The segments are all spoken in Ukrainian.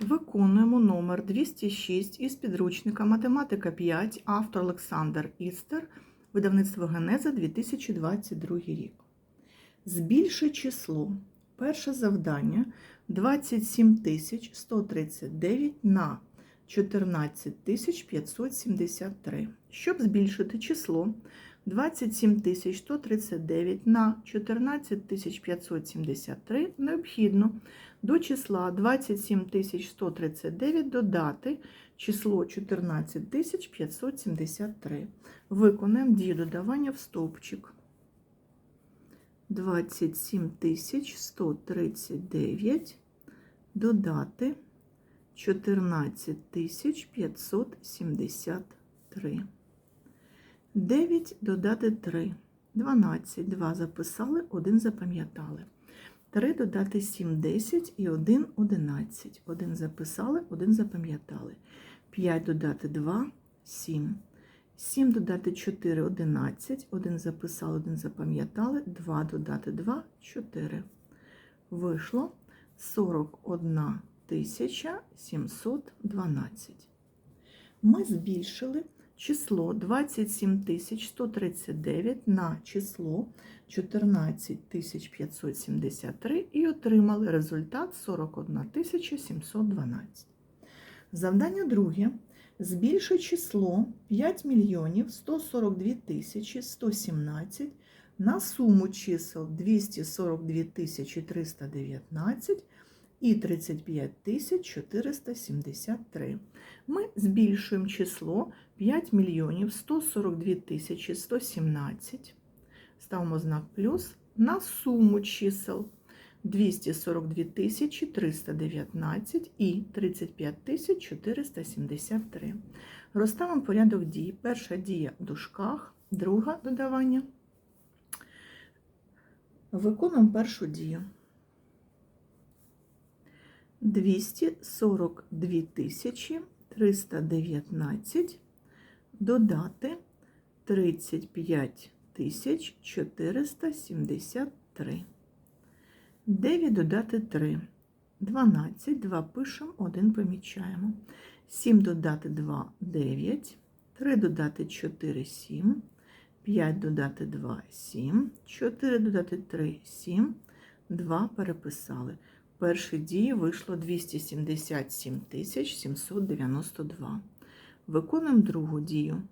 Виконуємо номер 206 із підручника Математика 5, автор Олександр Істер, видавництво Генеза 2022 рік. Збільши число. Перше завдання 27 139 на 14 573. Щоб збільшити число 27 139 на 14 573, необхідно до числа 27 139 додати число 14 573. Виконаємо дію додавання в стовпчик. 27 139 додати 14 573. 9 додати 3. 12. 2 записали, 1 запам'ятали. 3 додати 7, 10 і 1 11. 1 записали, 1 запам'ятали. 5 додати 2, 7. 7 додати 4, 11. 1 записали, 1 запам'ятали. 2 додати 2, 4. Вийшло 41 712. Ми збільшили число 27 139 на число 14 573 і отримали результат 41 712. Завдання друге. Збільши число 5 мільйонів 142 тисячі 117 на суму чисел 242 тисячі 319 і 35 473. Ми збільшуємо число 5 мільйонів 142 тисячі 117. Ставимо знак плюс на суму чисел 242 тисячі 319 і 35 473. Розставимо порядок дій. Перша дія в дужках, друга додавання. Виконуємо першу дію. 242 тисячі 319 додати 35 тисяч 473. 9 додати 3. 12, 2 пишемо, 1 помічаємо. 7 додати 2 9. 3 додати 4 7. 5 додати 2 7. 4 додати 3 7. 2 переписали. Першій дії вийшло 277 792. Виконуємо другу дію.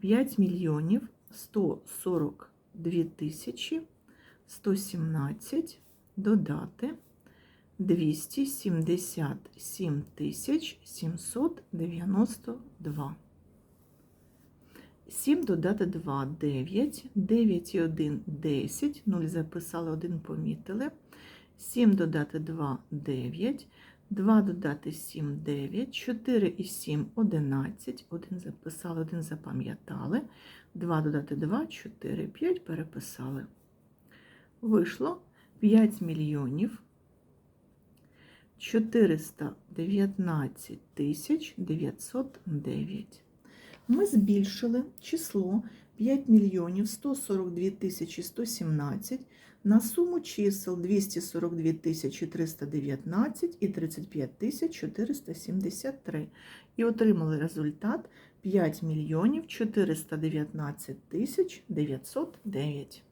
5 мільйонів 142 тисячі 117 додати 277 тисяч 792. 7 додати 2 – 9, 9 і 1 – 10, 0 записали, 1 помітили. 7 додати 2 – 9, 2 додати 7 – 9, 4 і 7 – 11, 1 записали, 1 запам'ятали, 2 додати 2 – 4, 5 переписали. Вийшло 5 мільйонів 419 тисяч 909. Ми збільшили число 5 мільйонів 142 тисячі 117 на суму чисел 242 тисячі 319 і 35 тисяч 473. І отримали результат 5 мільйонів 419 тисяч 909.